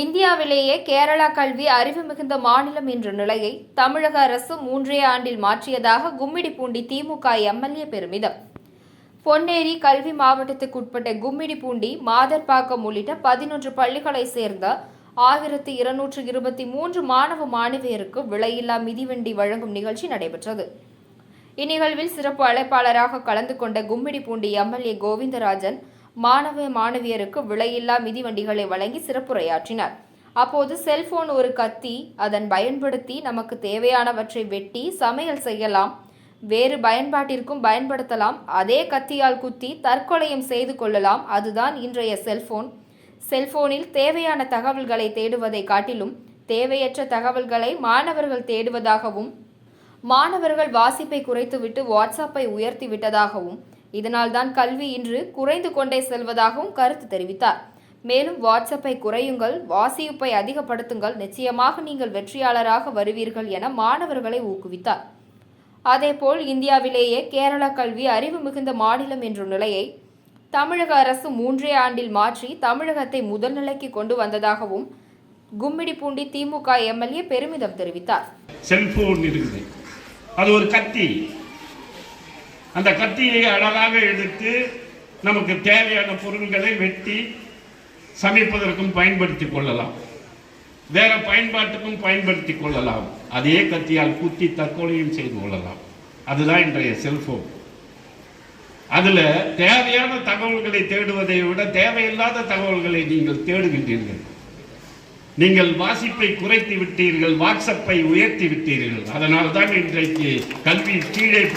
இந்தியாவிலேயே கேரளா கல்வி அறிவு மிகுந்த மாநிலம் என்ற நிலையை தமிழக அரசு மூன்றே ஆண்டில் மாற்றியதாக கும்மிடிப்பூண்டி திமுக எம்எல்ஏ பெருமிதம். பொன்னேரி கல்வி மாவட்டத்துக்குட்பட்ட கும்மிடிப்பூண்டி மாதர்பாக்கம் உள்ளிட்ட பதினொன்று பள்ளிகளைச் சேர்ந்த ஆயிரத்தி இருநூற்று இருபத்தி மூன்று மாணவ மாணவியருக்கு விலையில்லா மிதிவண்டி வழங்கும் நிகழ்ச்சி நடைபெற்றது. இந்நிகழ்வில் சிறப்பு அழைப்பாளராக கலந்து கொண்ட கும்மிடிப்பூண்டி எம்எல்ஏ கோவிந்தராஜன் மாணவ மாணவியருக்கு விலையில்லா மிதிவண்டிகளை வழங்கி சிறப்புரையாற்றினார். அப்போது செல்போன் ஒரு கத்தி அதன் பயன்படுத்தி நமக்கு தேவையானவற்றை வெட்டி சமையல் செய்யலாம் வேறு பயன்பாட்டிற்கும் பயன்படுத்தலாம் அதே கத்தியால் குத்தி தற்கொலையும் செய்து கொள்ளலாம் அதுதான் இன்றைய செல்போன். செல்போனில் தேவையான தகவல்களை தேடுவதை காட்டிலும் தேவையற்ற தகவல்களை மாணவர்கள் தேடுவதாகவும் மாணவர்கள் வாசிப்பை குறைத்துவிட்டு வாட்ஸ்அப்பை உயர்த்தி விட்டதாகவும் இதனால்தான் கல்வி இன்று குறைந்து கொண்டே செல்வதாகவும் கருத்து தெரிவித்தார். மேலும் வாட்ஸ்அப்பை குறையுங்கள் வாசிப்பை அதிகப்படுத்துங்கள் நிச்சயமாக நீங்கள் வெற்றியாளராக வருவீர்கள் என மாணவர்களை ஊக்குவித்தார். அதேபோல் இந்தியாவிலேயே கேரள கல்வி அறிவு மிகுந்த மாநிலம் என்ற நிலையை தமிழக அரசு மூன்றே ஆண்டில் மாற்றி தமிழகத்தை முதல் நிலைக்கு கொண்டு வந்ததாகவும் கும்மிடிப்பூண்டி திமுக எம்எல்ஏ பெருமிதம் தெரிவித்தார். செல்போன் இருக்குது அது ஒரு கத்தி. அந்த கத்தியை அழகாக எடுத்து நமக்கு தேவையான பொருள்களை வெட்டி சமைப்பதற்கும் பயன்படுத்திக் கொள்ளலாம். வேற பயன்பாட்டுக்கும் பயன்படுத்திக் கொள்ளலாம். அதே கத்தியால் குத்தி தற்கொலையும் செய்து கொள்ளலாம். அதுதான் இன்றைய செல்போன். அதுல தேவையான தகவல்களை தேடுவதை விட தேவையில்லாத தகவல்களை நீங்கள் தேடுகின்றீர்கள். நீங்கள் வாசிப்பை குறைத்து விட்டீர்கள் வாட்ஸ்அப்பை உயர்த்தி விட்டீர்கள். அதனால் தான் இன்றைக்கு கல்வி கீழே